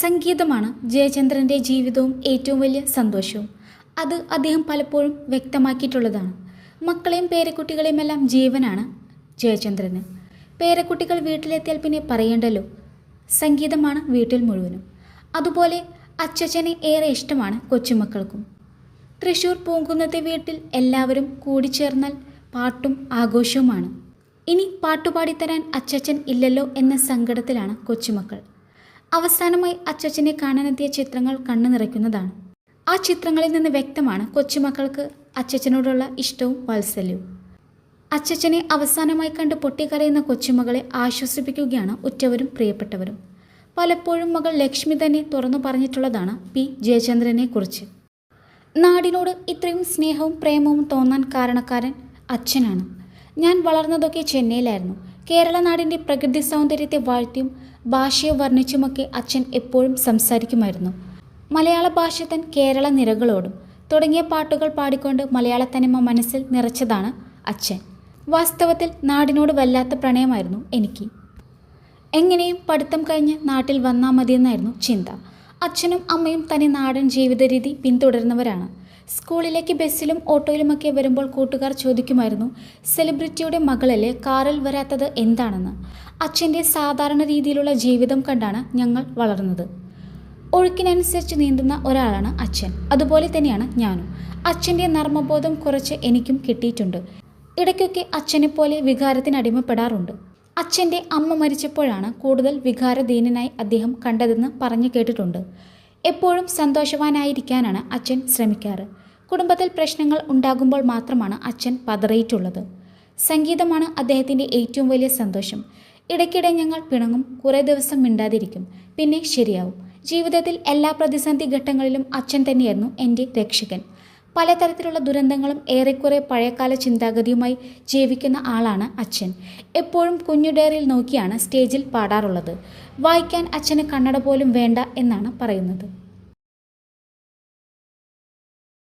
സംഗീതമാണ് ജയചന്ദ്രന്റെ ജീവിതവും ഏറ്റവും വലിയ സന്തോഷവും. അത് അദ്ദേഹം പലപ്പോഴും വ്യക്തമാക്കിയിട്ടുള്ളതാണ്. മക്കളെയും പേരക്കുട്ടികളെയും എല്ലാം ജീവനാണ് ജയചന്ദ്രന്. പേരക്കുട്ടികൾ വീട്ടിലെത്തിയാൽ പിന്നെ പറയേണ്ടല്ലോ സംഗീതമാണ് വീട്ടിൽ മുഴുവനും. അതുപോലെ അച്ചച്ചനെ ഏറെ ഇഷ്ടമാണ് കൊച്ചുമക്കൾക്കും. തൃശ്ശൂർ പൂങ്കുന്നത്തെ വീട്ടിൽ എല്ലാവരും കൂടി ചേർന്നാൽ പാട്ടും ആഘോഷവുമാണ്. ഇനി പാട്ടുപാടിത്തരാൻ അച്ചച്ചൻ ഇല്ലല്ലോ എന്ന സങ്കടത്തിലാണ് കൊച്ചുമക്കൾ. അവസാനമായി അച്ചച്ചനെ കാണാനെത്തിയ ചിത്രങ്ങൾ കണ്ണു നിറയ്ക്കുന്നതാണ്. ആ ചിത്രങ്ങളിൽ നിന്ന് വ്യക്തമാണ് കൊച്ചുമക്കൾക്ക് അച്ചച്ചനോടുള്ള ഇഷ്ടവും വാത്സല്യവും. അച്ചച്ചനെ അവസാനമായി കണ്ട് പൊട്ടിക്കരയുന്ന കൊച്ചുമകളെ ആശ്വസിപ്പിക്കുകയാണ് ഉറ്റവരും പ്രിയപ്പെട്ടവരും. പലപ്പോഴും മകൾ ലക്ഷ്മി തന്നെ തുറന്നു പറഞ്ഞിട്ടുള്ളതാണ് പി. ജയചന്ദ്രനെ കുറിച്ച്. നാടിനോട് ഇത്രയും സ്നേഹവും പ്രേമവും തോന്നാൻ കാരണക്കാരൻ അച്ഛനാണ്. ഞാൻ വളർന്നതൊക്കെ ചെന്നൈയിലായിരുന്നു. കേരള നാടിന്റെ പ്രകൃതി സൗന്ദര്യത്തെ വാഴ്ത്തിയും ഭാഷയെ വർണിച്ചുമൊക്കെ അച്ഛൻ എപ്പോഴും സംസാരിക്കുമായിരുന്നു. മലയാള ഭാഷ തൻ കേരള നിരകളോടും തുടങ്ങിയ പാട്ടുകൾ പാടിക്കൊണ്ട് മലയാള തനിമ മനസ്സിൽ നിറച്ചതാണ് അച്ഛൻ. വാസ്തവത്തിൽ നാടിനോട് വല്ലാത്ത പ്രണയമായിരുന്നു എനിക്ക്. എങ്ങനെയും പഠിത്തം കഴിഞ്ഞ് നാട്ടിൽ വന്നാൽ മതിയെന്നായിരുന്നു ചിന്ത. അച്ഛനും അമ്മയും തനി നാടൻ ജീവിത രീതി പിന്തുടരുന്നവരാണ്. സ്കൂളിലേക്ക് ബസ്സിലും ഓട്ടോയിലുമൊക്കെ വരുമ്പോൾ കൂട്ടുകാർ ചോദിക്കുമായിരുന്നു സെലിബ്രിറ്റിയുടെ മകളല്ലേ കാറിൽ വരാത്തത് എന്താണെന്ന്? അച്ഛന്റെ സാധാരണ രീതിയിലുള്ള ജീവിതം കണ്ടാണ് ഞങ്ങൾ വളർന്നത്. ഒഴുക്കിനനുസരിച്ച് നീന്തുന്ന ഒരാളാണ് അച്ഛൻ. അതുപോലെ തന്നെയാണ് ഞാനും. അച്ഛന്റെ നർമ്മബോധം കുറച്ച് എനിക്കും കിട്ടിയിട്ടുണ്ട്. ഇടയ്ക്കൊക്കെ അച്ഛനെപ്പോലെ വികാരത്തിന് അടിമപ്പെടാറുണ്ട്. അച്ഛന്റെ അമ്മ മരിച്ചപ്പോഴാണ് കൂടുതൽ വികാരദീനനായി അദ്ദേഹം കണ്ടതെന്ന് പറഞ്ഞു കേട്ടിട്ടുണ്ട്. എപ്പോഴും സന്തോഷവാനായിരിക്കാനാണ് അച്ഛൻ ശ്രമിക്കാറ്. കുടുംബത്തിൽ പ്രശ്നങ്ങൾ ഉണ്ടാകുമ്പോൾ മാത്രമാണ് അച്ഛൻ പതറിയിട്ടുള്ളത്. സംഗീതമാണ് അദ്ദേഹത്തിന്റെ ഏറ്റവും വലിയ സന്തോഷം. ഇടയ്ക്കിടെ ഞങ്ങൾ പിണങ്ങും കുറേ ദിവസം മിണ്ടാതിരിക്കും പിന്നെ ശരിയാവും. ജീവിതത്തിൽ എല്ലാ പ്രതിസന്ധി ഘട്ടങ്ങളിലും അച്ഛൻ തന്നെയായിരുന്നു എന്റെ രക്ഷകൻ. പലതരത്തിലുള്ള ദുരന്തങ്ങളും ഏറെക്കുറെ പഴയകാല ചിന്താഗതിയുമായി ജീവിക്കുന്ന ആളാണ് അച്ഛൻ. എപ്പോഴും കുഞ്ഞു ഡയറിയിൽ നോക്കിയാണ് സ്റ്റേജിൽ പാടാറുള്ളത്. വായിക്കാൻ അച്ഛന് കണ്ണട പോലും വേണ്ട എന്നാണ് പറയുന്നത്.